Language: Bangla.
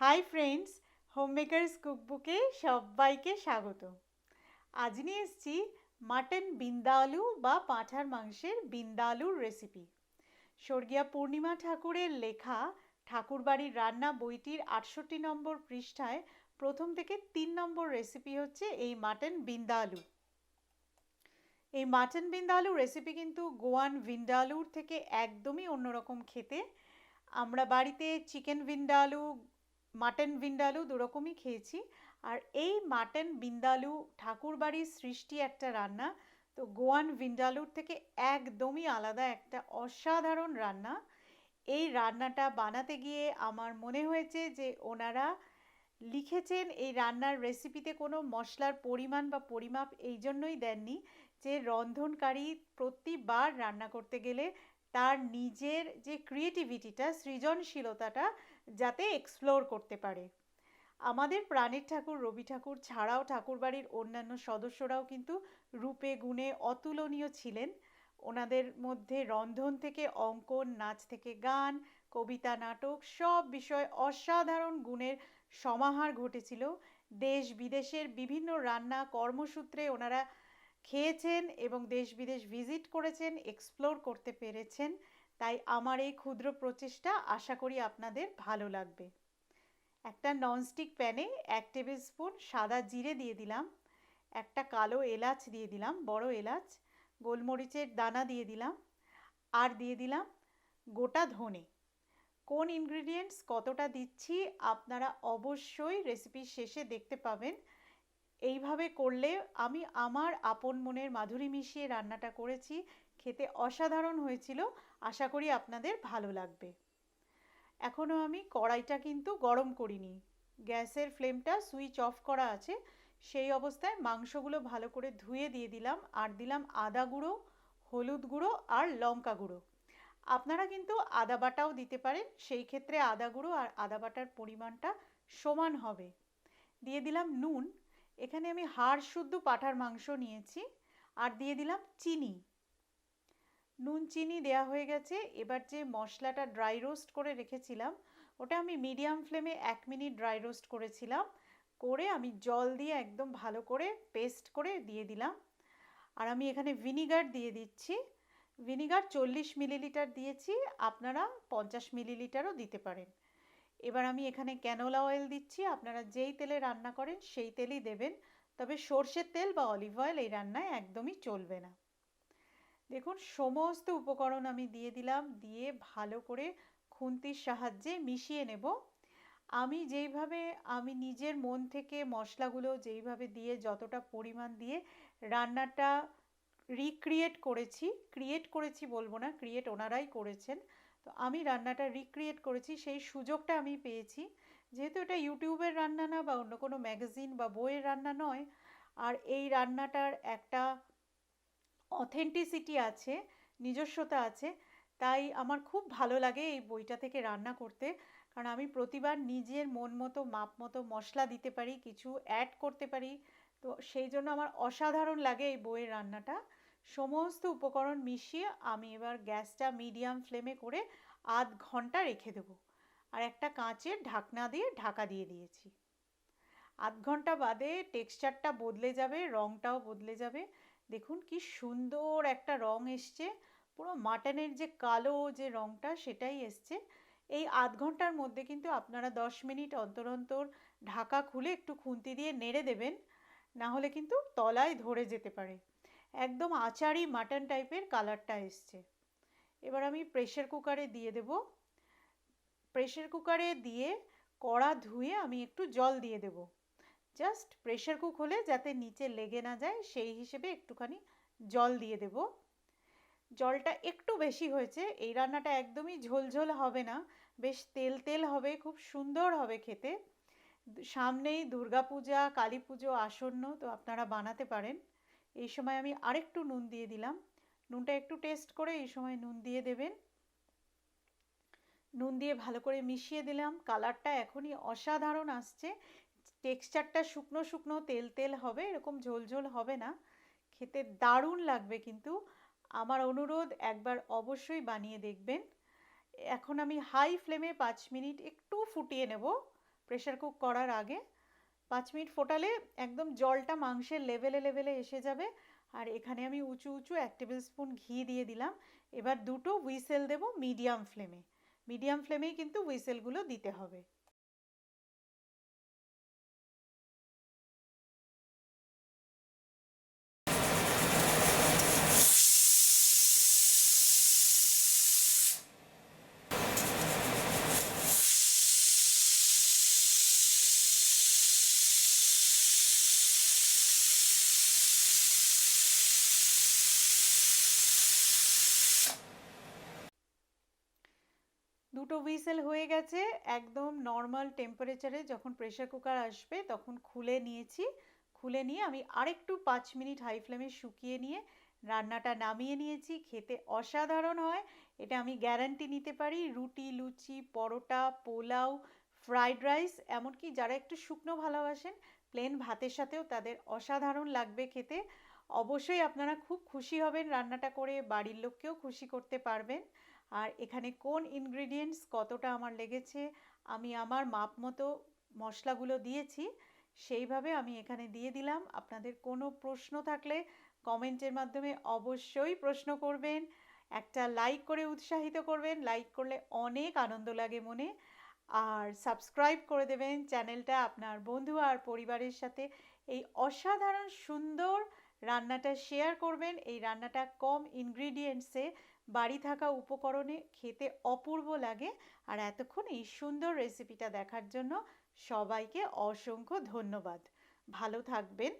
হাই ফ্রেন্ডস, হোমমেকার্স কুকবুকে সবাইকে স্বাগত। আজ নিয়ে এসছি মাটন বিন্দালু বা পাঁঠার মাংসের বিন্দালুর রেসিপি স্বর্গীয়া পূর্ণিমা ঠাকুরের লেখা ঠাকুরবাড়ির রান্না বইটির আটষট্টি নম্বর পৃষ্ঠায় প্রথম থেকে তিন নম্বর রেসিপি হচ্ছে এই মাটন বিন্দালু। এই মাটন বিন্দালু রেসিপি কিন্তু গোয়ান ভিন্ডালুর থেকে একদমই অন্যরকম খেতে। আমরা বাড়িতে চিকেন ভিন্ডালু মাটন বিন্দালু দুরকমই খেয়েছি। আর এই মাটন বিন্দালু ঠাকুরবাড়ির সৃষ্টি একটা রান্না। তো গোয়ান ভিন্ডালুর থেকে একদমই আলাদা একটা অসাধারণ রান্না। এই রান্নাটা বানাতে গিয়ে আমার মনে হয়েছে যে ওনারা লিখেছেন এই রান্নার রেসিপিতে কোনো মশলার পরিমাণ বা পরিমাপ এই জন্যই দেননি যে রন্ধনকারী প্রতিবার রান্না করতে গেলে তার নিজের যে ক্রিয়েটিভিটিটা সৃজনশীলতাটা যাতে এক্সপ্লোর করতে পারে। আমাদের প্রাণের ঠাকুর, রবি ঠাকুর ছাড়াও ঠাকুরবাড়ির অন্যান্য সদস্যরাও কিন্তু রূপে, গুণে অতুলনীয় ছিলেন। ওনাদের মধ্যে রন্ধন থেকে অঙ্কন, নাচ থেকে গান, কবিতা, নাটক সব বিষয় অসাধারণ গুণের সমাহার ঘটেছিল। দেশ বিদেশের বিভিন্ন রান্না কর্মসূত্রে ওনারা খেয়েছেন এবং দেশ বিদেশ ভিজিট করেছেন এক্সপ্লোর করতে পেরেছেন। তাই আমার এই ক্ষুদ্র প্রচেষ্টা আশা করি আপনাদের ভালো লাগবে। একটা ননস্টিক প্যানে এক টেবিল স্পুন সাদা জিরে দিয়ে দিলাম, একটা কালো এলাচ দিয়ে দিলাম, বড় এলাচ, গোলমরিচের দানা দিয়ে দিলাম, আর দিয়ে দিলাম গোটা ধনে। কোন ইনগ্রিডিয়েন্টস কতটা দিচ্ছি আপনারা অবশ্যই রেসিপির শেষে দেখতে পাবেন। এইভাবে করলে আমি আমার আপন মনের মাধুরী মিশিয়ে রান্নাটা করেছি। খেতে অসাধারণ হয়েছিল। আশা করি আপনাদের ভালো লাগবে। এখনও আমি কড়াইটা কিন্তু গরম করিনি। গ্যাসের ফ্লেমটা সুইচ অফ করা আছে। সেই অবস্থায় মাংসগুলো ভালো করে ধুয়ে দিয়ে দিলাম। আর দিলাম আদা গুঁড়ো, হলুদ গুঁড়ো আর লঙ্কা গুঁড়ো। আপনারা কিন্তু আদা বাটাও দিতে পারেন। সেই ক্ষেত্রে আদা গুঁড়ো আর আদা বাটার পরিমাণটা সমান হবে। দিয়ে দিলাম নুন। এখানে আমি হাড় শুদ্ধ পাঠার মাংস নিয়েছি। আর দিয়ে দিলাম চিনি। নুন চিনি দেয়া হয়ে গেছে। এবার যে মশলাটা ড্রাই রোস্ট করে রেখেছিলাম, ওটা আমি মিডিয়াম ফ্লেমে এক মিনিট ড্রাই রোস্ট করেছিলাম। করে আমি জল দিয়ে একদম ভালো করে পেস্ট করে দিয়ে দিলাম। আর আমি এখানে ভিনিগার দিয়ে দিচ্ছি। ভিনিগার চল্লিশ মিলিলিটার দিয়েছি। আপনারা পঞ্চাশ মিলিলিটারও দিতে পারেন। এবার আমি এখানে ক্যানোলা অয়েল দিচ্ছি। আপনারা যেই তেলে রান্না করেন, সেই তেলই দেবেন। তবে সর্ষের তেল বা অলিভ অয়েল এই রান্নায় একদমই চলবে না। দেখুন, সমস্ত উপকরণ আমি দিয়ে দিলাম, দিয়ে ভালো করে খুন্তির সাহায্যে মিশিয়ে নেব। আমি যেইভাবে, আমি নিজের মন থেকে মশলাগুলো যেইভাবে দিয়ে যতটা পরিমাণ দিয়ে রান্নাটা রিক্রিয়েট করেছি ক্রিয়েট করেছি বলব না ক্রিয়েট ওনারাই করেছেন। তো আমি রান্নাটা রিক্রিয়েট করেছি, সেই সুযোগটা আমি পেয়েছি। যেহেতু এটা ইউটিউবের রান্না না বা অন্য কোনো ম্যাগাজিন বা বইয়ের রান্না নয়, আর এই রান্নাটার একটা অথেন্টিসিটি আছে, নিজস্বতা আছে, তাই আমার খুব ভালো লাগে এই বইটা থেকে রান্না করতে। কারণ আমি প্রতিবার নিজের মন মতো, মাপ মতো মশলা দিতে পারি, কিছু অ্যাড করতে পারি। তো সেই জন্য আমার অসাধারণ লাগে এই বইয়ের রান্নাটা। সমস্ত উপকরণ মিশিয়ে আমি এবার গ্যাসটা মিডিয়াম ফ্লেমে করে আধ ঘণ্টা রেখে দেবো। আর একটা কাঁচের ঢাকনা দিয়ে ঢাকা দিয়ে দিয়েছি। আধ ঘণ্টা বাদে টেক্সচারটা বদলে যাবে রঙটাও বদলে যাবে। দেখুন কি সুন্দর একটা রং এসছে। পুরো মাটনের যে কালো যে রঙটা সেটাই এসছে। এই আধ ঘণ্টার মধ্যে কিন্তু আপনারা দশ মিনিট অন্তর অন্তর ঢাকা খুলে একটু খুন্তি দিয়ে নেড়ে দেবেন, না হলে কিন্তু তলায় ধরে যেতে পারে। একদম আচারি মাটন টাইপের কালারটা এসছে। এবার আমি প্রেশার কুকারে দিয়ে দেব। প্রেশার কুকারে দিয়ে কড়া ধুয়ে আমি একটু জল দিয়ে দেব। জাস্ট প্রেশার কুক হলে যাতে নিচে লেগে না যায়, সেই হিসেবে একটুখানি জল দিয়ে দেব। জলটা একটু বেশি হয়েছে, এই রান্নাটা একদমই ঝোলঝোল হবে না, বেশ তেল তেল হবে, খুব সুন্দর হবে খেতে। সামনেই দুর্গাপূজা কালী পুজো আসন্ন, তো আপনারা বানাতে পারেন। এই সময় আমি আরেকটু নুন দিয়ে দিলাম। নুনটা একটু টেস্ট করে এই সময় নুন দিয়ে দেবেন। নুন দিয়ে ভালো করে মিশিয়ে দিলাম। কালারটা এখনই অসাধারণ আসছে। টেক্সচারটা শুকনো শুকনো, তেল তেল হবে, এরকম ঝোল ঝোল হবে না। খেতে দারুণ লাগবে কিন্তু। আমার অনুরোধ, একবার অবশ্যই বানিয়ে দেখবেন। এখন আমি হাই ফ্লেমে পাঁচ মিনিট একটু ফুটিয়ে নেব প্রেশার কুক করার আগে। পাঁচ মিনিট ফোটালে একদম জলটা মাংসের লেভেলে লেভেলে এসে যাবে। আর এখানে আমি উঁচু উঁচু এক টেবিল স্পুন ঘি দিয়ে দিলাম। এবার দুটো হুইসেল দেব মিডিয়াম ফ্লেমে। মিডিয়াম ফ্লেমেই কিন্তু হুইসেলগুলো দিতে হবে। দুটো হুইসেল হয়ে গেছে, একদম নর্মাল টেম্পারেচারে যখন প্রেশার কুকার আসবে তখন খুলে নিয়েছি। খুলে নিয়ে আমি আরেকটু পাঁচ মিনিট হাই ফ্লেমে শুকিয়ে নিয়ে রান্নাটা নামিয়ে নিয়েছি। খেতে অসাধারণ হয়, এটা আমি গ্যারান্টি নিতে পারি। রুটি, লুচি, পরোটা, পোলাও ফ্রাইড রাইস এমনকি যারা একটু শুকনো ভালোবাসেন প্লেন ভাতের সাথেও তাদের অসাধারণ লাগবে খেতে। অবশ্যই আপনারা খুব খুশি হবেন রান্নাটা করে বাড়ির লোককেও খুশি করতে পারবেন। আর এখানে কোন ইনগ্রিডিয়েন্টস কতটা আমার লেগেছে, আমি আমার মাপ মতো মশলাগুলো দিয়েছি, সেইভাবে আমি এখানে দিয়ে দিলাম। আপনাদের কোনো প্রশ্ন থাকলে কমেন্টের মাধ্যমে অবশ্যই প্রশ্ন করবেন। একটা লাইক করে উৎসাহিত করবেন। লাইক করলে অনেক আনন্দ লাগে মনে। আর সাবস্ক্রাইব করে দেবেন চ্যানেলটা আপনার বন্ধু আর পরিবারের সাথে। এই অসাধারণ, সুন্দর রান্নাটা শেয়ার করবেন। এই রান্নাটা কম ইনগ্রিডিয়েন্টসে বাড়ি থাকা উপকরণে খেতে অপূর্ব লাগে। আর এতক্ষণ এই সুন্দর রেসিপিটা দেখার জন্য সবাইকে অসংখ্য ধন্যবাদ। ভালো থাকবেন।